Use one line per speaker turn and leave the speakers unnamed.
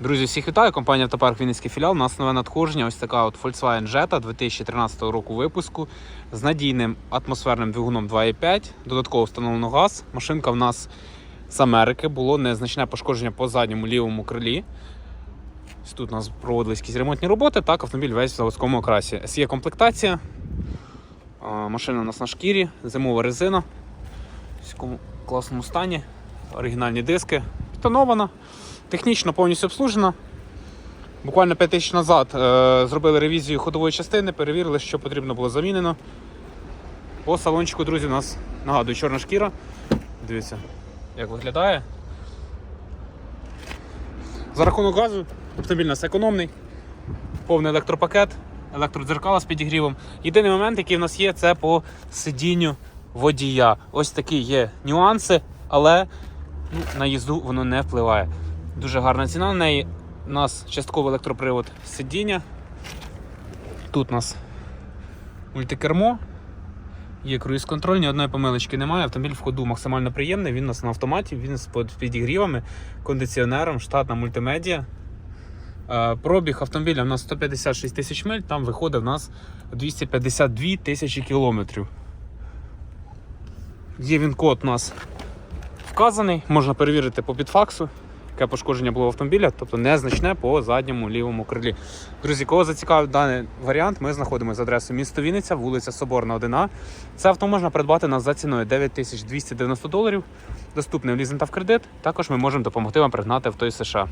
Друзі, всіх вітаю. Компанія Автопарк Вінницький філіал. У нас нове надходження. Ось така от Volkswagen Jetta 2013 року випуску з надійним атмосферним двигуном 2.5. Додатково встановлено газ. Машинка в нас з Америки. Було незначне пошкодження по задньому лівому крилі. Ось Тут у нас проводились якісь ремонтні роботи. Так, автомобіль весь в заводському окрасі. SE комплектація. Машина у нас на шкірі, зимова резина. В такому класному стані. Оригінальні диски. Тонована. Технічно повністю обслужена. Буквально 5 тисяч назад е, зробили ревізію ходової частини, перевірили, що потрібно було замінено. По салончику, друзі, у нас нагадую, чорна шкіра. Дивіться, як виглядає. За рахунок газу автомобіль у нас економний, повний електропакет, електродзеркала з підігрівом. Єдиний момент, який в нас є, це по сидінню водія. Ось такі є нюанси, але ну, на їзду воно не впливає. Дуже гарна ціна на неї. У нас частково електропривод сидіння. Тут у нас мультикермо. Є круїз-контроль, ні одної помилочки немає. Автомобіль в ходу максимально приємний. Він у нас на автоматі, він з підігрівами, кондиціонером, штатна мультимедіа. Е, Пробіг автомобіля у нас 156 тисяч миль, там виходить у нас 252 тисячі кілометрів. Є він код у нас вказаний, можна перевірити по підфаксу, яке пошкодження було в автомобіля, тобто незначне по задньому лівому крилі. Друзі, кого зацікавив даний варіант, ми знаходимося за адресою місто Вінниця, вулиця Соборна, 1А. Це авто можна придбати нас за ціною 9290 доларів. Доступний в лізинг та в кредит. Також ми можемо допомогти вам пригнати авто із США.